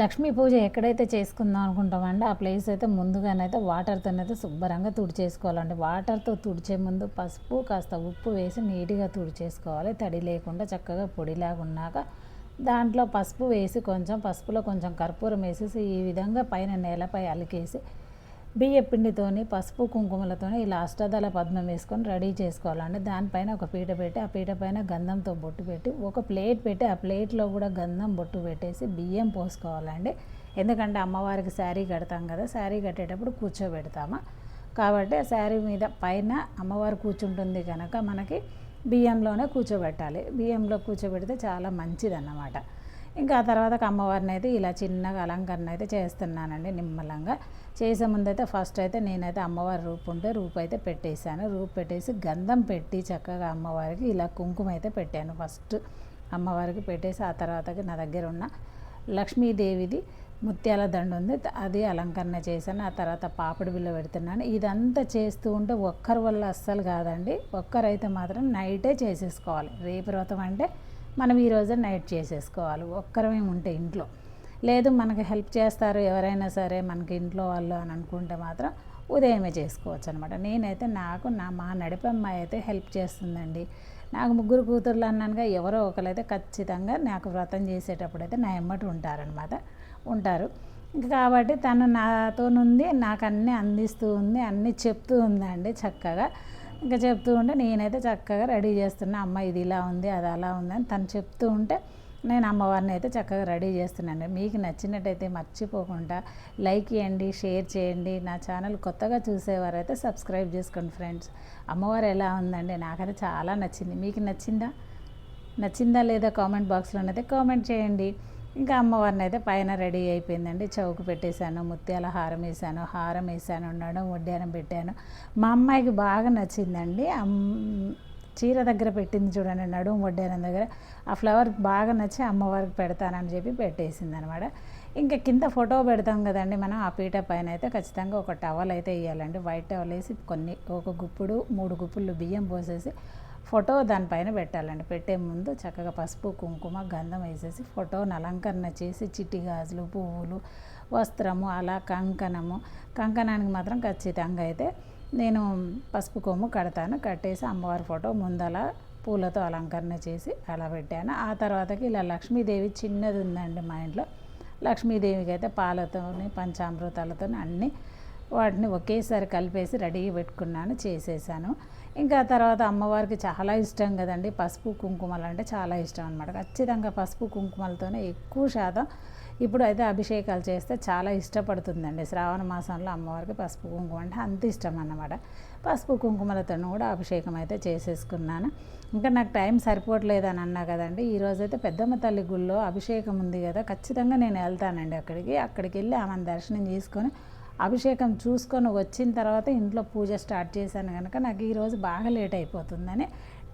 లక్ష్మీ పూజ ఎక్కడైతే చేసుకుందాం అనుకుంటామంటే ఆ ప్లేస్ అయితే ముందుగానైతే వాటర్తోనైతే శుభ్రంగా తుడిచేసుకోవాలండి. వాటర్తో తుడిచే ముందు పసుపు కాస్త ఉప్పు వేసి నీట్గా తుడిచేసుకోవాలి. తడి లేకుండా చక్కగా పొడిలాగా ఉన్నాక దాంట్లో పసుపు వేసి కొంచెం పసుపులో కొంచెం కర్పూరం వేసేసి ఈ విధంగా పైన నేలపై అలికేసి బియ్య పిండితోని పసుపు కుంకుమలతోని ఇలా అష్టదళ పద్మం వేసుకొని రెడీ చేసుకోవాలండి. దానిపైన ఒక పీట పెట్టి ఆ పీట పైన గంధంతో బొట్టు పెట్టి ఒక ప్లేట్ పెట్టి ఆ ప్లేట్లో కూడా గంధం బొట్టు పెట్టేసి బియ్యం పోసుకోవాలండి. ఎందుకంటే అమ్మవారికి శారీ కడతాం కదా శారీ కట్టేటప్పుడు కూర్చోబెడతామా? కాబట్టి ఆ శారీ మీద పైన అమ్మవారు కూర్చుంటుంది కనుక మనకి బియ్యంలోనే కూర్చోబెట్టాలి. బియ్యంలో కూర్చోబెడితే చాలా మంచిదన్నమాట. ఇంకా ఆ తర్వాత అమ్మవారిని అయితే ఇలా చిన్నగా అలంకరణ అయితే చేస్తున్నానండి నిమ్మలంగా. చేసే ముందు అయితే ఫస్ట్ అయితే నేనైతే అమ్మవారి రూపు ఉంటే రూపు అయితే పెట్టేశాను. రూపు పెట్టేసి గంధం పెట్టి చక్కగా అమ్మవారికి ఇలా కుంకుమ అయితే పెట్టాను. ఫస్ట్ అమ్మవారికి పెట్టేసి ఆ తర్వాతకి నా దగ్గర ఉన్న లక్ష్మీదేవిది ముత్యాల దండ ఉంది. అది అలంకరణ చేశాను. ఆ తర్వాత పాపిడి బిల్ల పెడుతున్నాను. ఇదంతా చేస్తూ ఉంటే ఒక్కరి వల్ల అస్సలు కాదండి. ఒక్కరైతే మాత్రం నైటే చేసేసుకోవాలి. రేపు వ్రతం అంటే మనం ఈరోజు నైట్ చేసేసుకోవాలి. ఒక్కరమే ఉంటే ఇంట్లో. లేదు మనకి హెల్ప్ చేస్తారు ఎవరైనా సరే మనకి ఇంట్లో వాళ్ళు అని అనుకుంటే మాత్రం ఉదయమే చేసుకోవచ్చు అనమాట నేనైతే నాకు నా మా నడిపమ్మాయి అయితే హెల్ప్ చేస్తుందండి. నాకు ముగ్గురు కూతుర్లు అన్నానుగా ఎవరో ఒకరైతే ఖచ్చితంగా నాకు వ్రతం చేసేటప్పుడు అయితే నా ఎమ్మటి ఉంటారనమాట ఉంటారు. ఇంకా కాబట్టి తను నాతోనుంది నాకు అన్నీ అందిస్తూ ఉంది అన్నీ చెప్తూ ఉందండి చక్కగా. ఇంకా చెప్తూ ఉంటే నేనైతే చక్కగా రెడీ చేస్తున్నా అమ్మ ఇది ఇలా ఉంది అది అలా ఉంది అని తను చెప్తూ ఉంటే నేను అమ్మవారిని అయితే చక్కగా రెడీ చేస్తున్నాను. మీకు నచ్చినట్టయితే మర్చిపోకుండా లైక్ చేయండి షేర్ చేయండి. నా ఛానల్ కొత్తగా చూసేవారైతే సబ్స్క్రైబ్ చేసుకోండి ఫ్రెండ్స్. అమ్మవారు ఎలా ఉందండి? నాకైతే చాలా నచ్చింది. మీకు నచ్చిందా? నచ్చిందా లేదా కామెంట్ బాక్స్లోనైతే కామెంట్ చేయండి. ఇంకా అమ్మవారిని అయితే పైన రెడీ అయిపోయిందండి. చౌకు పెట్టేశాను ముత్యాల హారం వేసాను హారం వేసాను ఉండడం వడ్డానం పెట్టాను. మా అమ్మాయికి బాగా నచ్చిందండి. చీర దగ్గర పెట్టింది చూడండి నడుము వడ్డానం దగ్గర. ఆ ఫ్లవర్ బాగా నచ్చి అమ్మవారికి పెడతానని చెప్పి పెట్టేసింది అనమాట ఇంకా కింద ఫోటో పెడతాం కదండి మనం ఆ పీట పైన అయితే ఖచ్చితంగా ఒక టవల్ అయితే వేయాలండి. వైట్ టవల్ వేసి కొన్ని ఒక గుప్పుడు మూడు గుప్పులు బియ్యం పోసేసి ఫోటో దానిపైన పెట్టాలండి. పెట్టే ముందు చక్కగా పసుపు కుంకుమ గంధం వేసేసి ఫోటోని అలంకరణ చేసి చిట్టి గాజులు పువ్వులు వస్త్రము అలా కంకణము. కంకణానికి మాత్రం ఖచ్చితంగా అయితే నేను పసుపు కొమ్ము కడతాను. కట్టేసి అమ్మవారి ఫోటో ముందల పూలతో అలంకరణ చేసి అలా పెట్టాను. ఆ తర్వాతకి ఇలా లక్ష్మీదేవి చిన్నది ఉందండి మా ఇంట్లో. లక్ష్మీదేవికి అయితే పాలతోని పంచామృతాలతో అన్నీ వాటిని ఒకేసారి కలిపేసి రెడీగా పెట్టుకున్నాను చేసేసాను. ఇంకా తర్వాత అమ్మవారికి చాలా ఇష్టం కదండి. పసుపు కుంకుమలు అంటే చాలా ఇష్టం అనమాట ఖచ్చితంగా పసుపు కుంకుమలతోనే ఎక్కువ శాతం ఇప్పుడు అయితే అభిషేకాలు చేస్తే చాలా ఇష్టపడుతుందండి. శ్రావణ మాసంలో అమ్మవారికి పసుపు కుంకుమ అంటే అంత ఇష్టం అన్నమాట. పసుపు కుంకుమలతో కూడా అభిషేకం అయితే చేసేసుకున్నాను. ఇంకా నాకు టైం సరిపోవట్లేదని అన్నా కదండి. ఈరోజు అయితే పెద్దమ్మ తల్లి గుళ్ళో అభిషేకం ఉంది కదా ఖచ్చితంగా నేను వెళ్తానండి అక్కడికి. అక్కడికి వెళ్ళి ఆమెను దర్శనం చేసుకొని అభిషేకం చూసుకొని వచ్చిన తర్వాత ఇంట్లో పూజ స్టార్ట్ చేశాను కనుక నాకు ఈరోజు బాగా లేట్ అయిపోతుందని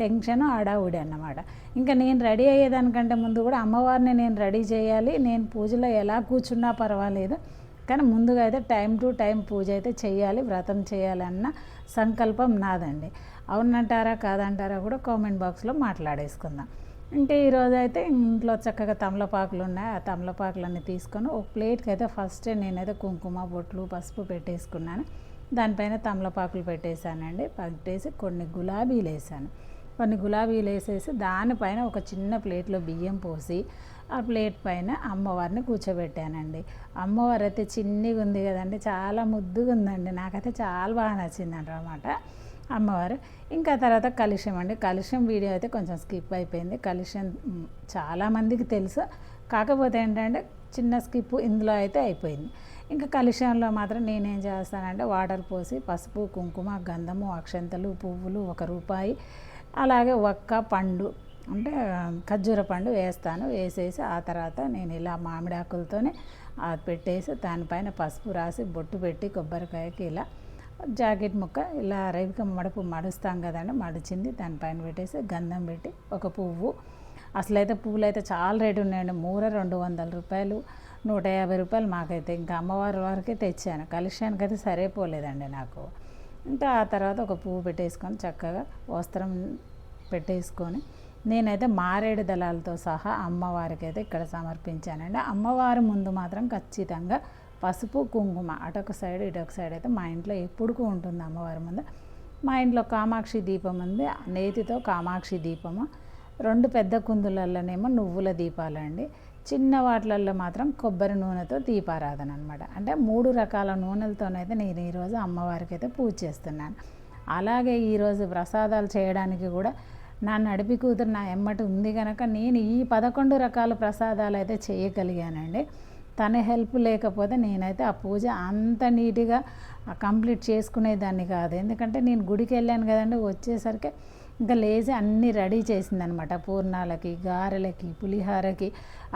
టెన్షన్ ఆడావుడి అన్నమాట. ఇంకా నేను రెడీ అయ్యేదానికంటే ముందు కూడా అమ్మవారిని నేను రెడీ చేయాలి నేను పూజలో ఎలా కూర్చున్నా పర్వాలేదు కానీ ముందుగా అయితే టైం టు టైం పూజ అయితే చేయాలి వ్రతం చేయాలన్న సంకల్పం నాదండి. అవునంటారా కాదంటారా కూడా కామెంట్ బాక్స్లో మాట్లాడేసుకుందాం. అంటే ఈరోజు అయితే ఇంట్లో చక్కగా తమలపాకులు ఉన్నాయి. ఆ తమలపాకులన్నీ తీసుకొని ఒక ప్లేట్కి అయితే ఫస్ట్ నేనైతే కుంకుమ బొట్లు పసుపు పెట్టేసుకున్నాను. దానిపైన తమలపాకులు పెట్టేశానండి. పెట్టేసి కొన్ని గులాబీలు వేసాను కొన్ని గులాబీలు వేసేసి దానిపైన ఒక చిన్న ప్లేట్లో బియ్యం పోసి ఆ ప్లేట్ పైన అమ్మవారిని కూర్చోబెట్టానండి. అమ్మవారు అయితే చిన్నగా ఉంది కదండి. చాలా ముద్దుగా ఉందండి నాకైతే చాలా బాగా నచ్చింది అనమాట అమ్మవారు. ఇంకా తర్వాత కలుష్యం అండి. కలుష్యం వీడియో అయితే కొంచెం స్కిప్ అయిపోయింది. కలుష్యం చాలామందికి తెలుసు. కాకపోతే ఏంటంటే చిన్న స్కిప్ ఇందులో అయితే అయిపోయింది. ఇంకా కలుషంలో మాత్రం నేనేం చేస్తానంటే వాటర్ పోసి పసుపు కుంకుమ గంధము అక్షంతలు పువ్వులు ఒక రూపాయి. అలాగే ఒక్క పండు అంటే ఖర్జూర పండు వేస్తాను. వేసేసి ఆ తర్వాత నేను ఇలా మామిడాకులతోనే అది పెట్టేసి దానిపైన పసుపు రాసి బొట్టు పెట్టి కొబ్బరికాయకి ఇలా జాకెట్ ముక్క ఇలా రేవిక మడుపు మడుస్తాం కదండి మడిచింది. దానిపైన పెట్టేసి గంధం పెట్టి ఒక పువ్వు. అసలైతే పువ్వులు అయితే చాలా రేటు ఉన్నాయండి. మూర రెండు వందల రూపాయలు నూట యాభై రూపాయలు మాకైతే. ఇంకా అమ్మవారి వారికి తెచ్చాను. కలెక్షన్కి అయితే సరిపోలేదండి నాకు. ఇంకా ఆ తర్వాత ఒక పువ్వు పెట్టేసుకొని చక్కగా వస్త్రం పెట్టేసుకొని నేనైతే మారేడు దళాలతో సహా అమ్మవారికి అయితే ఇక్కడ సమర్పించానండి. అమ్మవారి ముందు మాత్రం ఖచ్చితంగా పసుపు కుంకుమ అటొక సైడ్ ఇటొక సైడ్ అయితే మా ఇంట్లో ఎప్పుడుకు ఉంటుంది అమ్మవారి ముందు. మా ఇంట్లో కామాక్షి దీపం ఉంది నేతితో కామాక్షి దీపము. రెండు పెద్ద కుందులలోనేమో నువ్వుల దీపాలండి చిన్న వాటిలల్లో మాత్రం కొబ్బరి నూనెతో దీపారాధన అనమాట అంటే మూడు రకాల నూనెలతోనైతే నేను ఈరోజు అమ్మవారికి అయితే పూజ చేస్తున్నాను. అలాగే ఈరోజు ప్రసాదాలు చేయడానికి కూడా నా నడిపి కూతురు నా ఎమ్మటి ఉంది కనుక నేను ఈ పదకొండు రకాల ప్రసాదాలు అయితే చేయగలిగానండి. తన హెల్ప్ లేకపోతే నేనైతే ఆ పూజ అంత నీట్గా కంప్లీట్ చేసుకునేదాన్ని కాదు. ఎందుకంటే నేను గుడికి వెళ్ళాను కదండి వచ్చేసరికి ఇంకా లేచి అన్నీ రెడీ చేసిందనమాట. పూర్ణాలకి గారెలకి పులిహారకి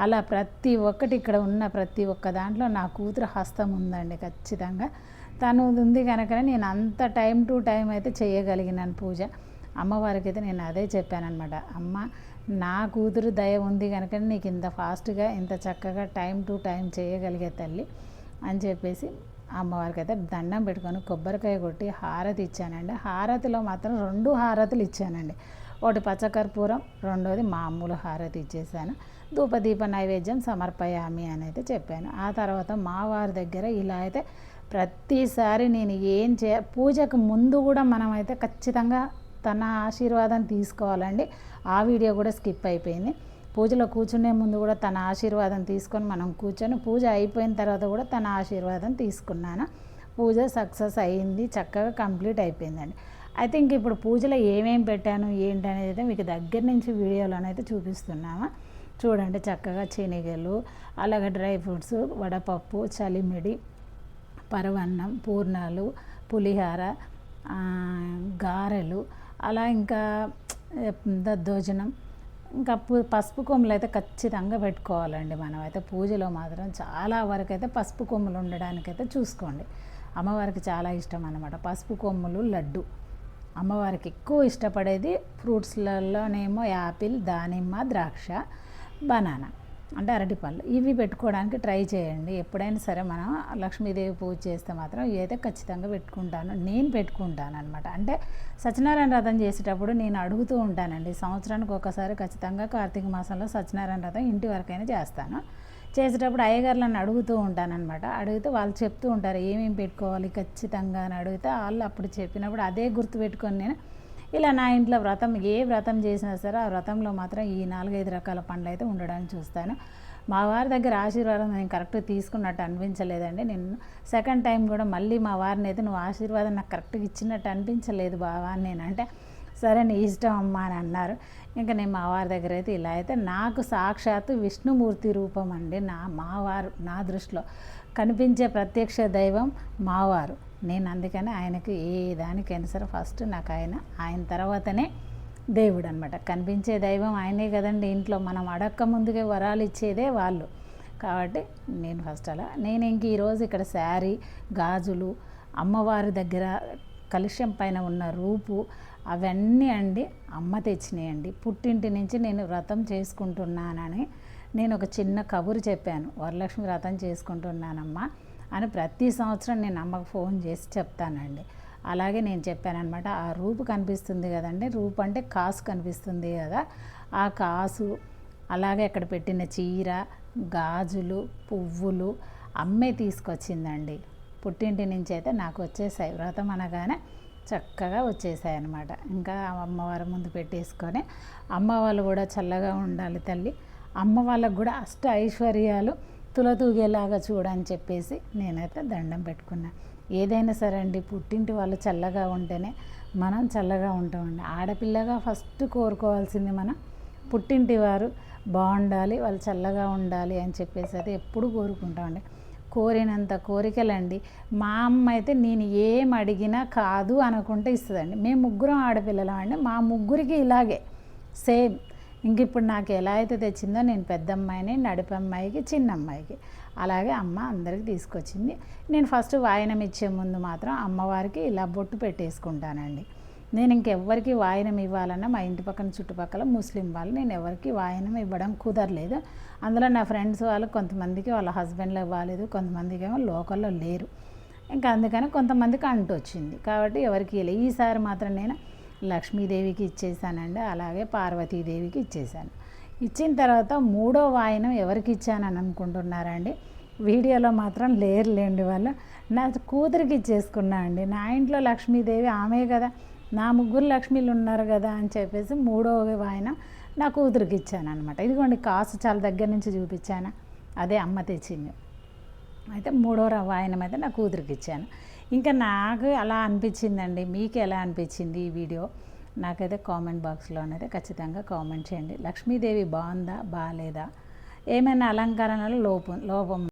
అలా ప్రతి ఒక్కటి ఇక్కడ ఉన్న ప్రతి ఒక్క దాంట్లో నా కూతురు హస్తం ఉందండి ఖచ్చితంగా. తను ఉంది కనుక నేను అంత టైం టు టైం అయితే చేయగలిగినాను పూజ. అమ్మవారికి అయితే నేను అదే చెప్పానమాట అమ్మ నా కూతురు దయ ఉంది కనుక నీకు ఇంత ఫాస్ట్గా ఇంత చక్కగా టైం టు టైం చేయగలిగే తల్లి అని చెప్పేసి అమ్మవారికి అయితే దండం పెట్టుకొని కొబ్బరికాయ కొట్టి హారతి ఇచ్చానండి. హారతిలో మాత్రం రెండు హారతులు ఇచ్చానండి. ఒకటి పచ్చకర్పూరం రెండోది మామూలు హారతి ఇచ్చేసాను. ధూపదీప నైవేద్యం సమర్పయామి అని అయితే చెప్పాను. ఆ తర్వాత మా వారి దగ్గర ఇలా అయితే ప్రతిసారి నేను ఏం చే పూజకు ముందు కూడా మనం అయితే ఖచ్చితంగా తన ఆశీర్వాదం తీసుకోవాలండి. ఆ వీడియో కూడా స్కిప్ అయిపోయింది. పూజలో కూర్చునే ముందు కూడా తన ఆశీర్వాదం తీసుకొని మనం కూర్చొని పూజ అయిపోయిన తర్వాత కూడా తన ఆశీర్వాదం తీసుకున్నాను. పూజ సక్సెస్ అయ్యింది చక్కగా కంప్లీట్ అయిపోయిందండి. అయితే ఇంక ఇప్పుడు పూజలో ఏమేమి పెట్టాను ఏంటి అనేది అయితే మీకు దగ్గర నుంచి వీడియోలోనైతే చూపిస్తున్నాము చూడండి చక్కగా శనగలు అలాగే డ్రై ఫ్రూట్స్ వడపప్పు చలిమిడి పరవన్నం పూర్ణాలు పులిహార గారెలు అలా ఇంకా దద్దోజనం ఇంకా పసుపు కొమ్ములు అయితే ఖచ్చితంగా పెట్టుకోవాలండి మనం. అయితే పూజలో మాత్రం చాలా వరకు అయితే పసుపు కొమ్ములు ఉండడానికైతే చూసుకోండి. అమ్మవారికి చాలా ఇష్టం అనమాట పసుపు కొమ్ములు లడ్డు. అమ్మవారికి ఎక్కువ ఇష్టపడేది ఫ్రూట్స్లలోనేమో యాపిల్ దానిమ్మ ద్రాక్ష బనానా. అంటే అరటిపళ్ళు ఇవి పెట్టుకోవడానికి ట్రై చేయండి. ఎప్పుడైనా సరే మనం లక్ష్మీదేవి పూజ చేస్తే మాత్రం ఇవైతే ఖచ్చితంగా పెట్టుకుంటాను. నేను పెట్టుకుంటాను అనమాట అంటే సత్యనారాయణ రథం చేసేటప్పుడు నేను అడుగుతూ ఉంటానండి. సంవత్సరానికి ఒకసారి ఖచ్చితంగా కార్తీక మాసంలో సత్యనారాయణ రథం ఇంటి వరకైనా చేస్తాను. చేసేటప్పుడు అయ్యగారులను అడుగుతూ ఉంటానన్నమాట. అడిగితే వాళ్ళు చెప్తూ ఉంటారు ఏమేమి పెట్టుకోవాలి? ఖచ్చితంగా అని అడిగితే వాళ్ళు అప్పుడు చెప్పినప్పుడు అదే గుర్తు పెట్టుకొని నేను ఇలా నా ఇంట్లో వ్రతం ఏ వ్రతం చేసినా సరే ఆ వ్రతంలో మాత్రం ఈ నాలుగైదు రకాల పండ్లు అయితే ఉండడానికి చూస్తాను. మా వారి దగ్గర ఆశీర్వాదం నేను కరెక్ట్గా తీసుకున్నట్టు అనిపించలేదండి. నేను సెకండ్ టైం కూడా మళ్ళీ మా వారిని అయితే నువ్వు ఆశీర్వాదం నాకు కరెక్ట్గా ఇచ్చినట్టు అనిపించలేదు బావా అని నేనంటే సరే నీ ఇష్టం అమ్మా అని అన్నారు. ఇంకా నేను మా వారి దగ్గర అయితే ఇలా అయితే నాకు సాక్షాత్తు విష్ణుమూర్తి రూపం అండి. నా మావారు నా దృష్టిలో కనిపించే ప్రత్యక్ష దైవం మావారు నేను అందుకని ఆయనకి ఏ దానికైనా సరే ఫస్ట్ నాకు ఆయన ఆయన తర్వాతనే దేవుడు అనమాట కనిపించే దైవం ఆయనే కదండి ఇంట్లో. మనం అడక్క ముందుగా వరాలు ఇచ్చేదే వాళ్ళు. కాబట్టి నేను ఫస్ట్ అలా నేను ఇంక ఈరోజు ఇక్కడ శారీ గాజులు అమ్మవారి దగ్గర కలుష్యం పైన ఉన్న రూపు అవన్నీ అండి అమ్మ తెచ్చినాయండి. పుట్టింటి నుంచి నేను వ్రతం చేసుకుంటున్నానని నేను ఒక చిన్న కబురు చెప్పాను. వరలక్ష్మి వ్రతం చేసుకుంటున్నానమ్మా. అని ప్రతి సంవత్సరం నేను అమ్మకు ఫోన్ చేసి చెప్తానండి. అలాగే నేను చెప్పానమాట ఆ రూపు కనిపిస్తుంది కదండి రూపు అంటే కాసు కనిపిస్తుంది కదా ఆ కాసు అలాగే అక్కడ పెట్టిన చీర గాజులు పువ్వులు అమ్మే తీసుకొచ్చిందండి. పుట్టింటి నుంచి అయితే నాకు వచ్చేసాయి వ్రతం అనగానే చక్కగా వచ్చేసాయి అనమాట ఇంకా అమ్మవారి ముందు పెట్టేసుకొని అమ్మ వాళ్ళు కూడా చల్లగా ఉండాలి తల్లి. అమ్మ వాళ్ళకు కూడా అష్ట ఐశ్వర్యాలు తులతూగేలాగా చూడని చెప్పేసి నేనైతే దండం పెట్టుకున్నాను ఏదైనా సరే అండి పుట్టింటి వాళ్ళు చల్లగా ఉంటేనే మనం చల్లగా ఉంటామండి. ఆడపిల్లగా ఫస్ట్ కోరుకోవాల్సింది మనం పుట్టింటి వారు బాగుండాలి వాళ్ళు చల్లగా ఉండాలి అని చెప్పేసి అయితే ఎప్పుడు కోరుకుంటామండి. కోరినంత కోరికలండి. మా అమ్మ అయితే నేను ఏం అడిగినా కాదు అనుకుంటే ఇస్తుందండి. మేము ముగ్గురం ఆడపిల్లలం అండి. మా ముగ్గురికి ఇలాగే. సేమ్. ఇంక ఇప్పుడు నాకు ఎలా అయితే తెచ్చిందో నేను పెద్ద అమ్మాయిని నడిపి అమ్మాయికి చిన్న అమ్మాయికి అలాగే అమ్మ అందరికి తీసుకొచ్చింది. నేను ఫస్ట్ వాయనం ఇచ్చే ముందు మాత్రం అమ్మవారికి ఇలా బొట్టు పెట్టేసుకుంటానండి. నేను ఇంకెవ్వరికి వాయనం ఇవ్వాలన్నా మా ఇంటి పక్కన చుట్టుపక్కల ముస్లిం వాళ్ళు నేను ఎవరికి వాయనం ఇవ్వడం కుదరలేదు. అందులో నా ఫ్రెండ్స్ వాళ్ళు కొంతమందికి వాళ్ళ హస్బెండ్లో ఇవ్వలేదు కొంతమందికి ఏమో లోకల్లో లేరు. ఇంకా అందుకని కొంతమందికి అంటు వచ్చింది కాబట్టి ఎవరికి ఈసారి మాత్రం నేను లక్ష్మీదేవికి ఇచ్చేసానండి. అలాగే పార్వతీదేవికి ఇచ్చేసాను. ఇచ్చిన తర్వాత మూడో వాయనం ఎవరికి ఇచ్చానని అనుకుంటున్నారండి? వీడియోలో మాత్రం లేరు లేండి వాళ్ళు. నా కూతురికి ఇచ్చేసుకున్నా అండి. నా ఇంట్లో లక్ష్మీదేవి ఆమె కదా. నా ముగ్గురు లక్ష్మీలు ఉన్నారు కదా అని చెప్పేసి మూడో వాయనం నా కూతురికి ఇచ్చాను అనమాట ఇదిగోండి కాసు చాలా దగ్గర నుంచి చూపించాను. అదే అమ్మ తెచ్చింది. అయితే మూడో వాయనం అయితే నా కూతురికి ఇచ్చాను. ఇంకా నాకు అలా అనిపించిందండి. మీకు ఎలా అనిపించింది ఈ వీడియో? నాకైతే కామెంట్ బాక్స్లో అనేది ఖచ్చితంగా కామెంట్ చేయండి. లక్ష్మీదేవి బాగుందా? బాగాలేదా ఏమైనా అలంకరణలో లోపం లోపం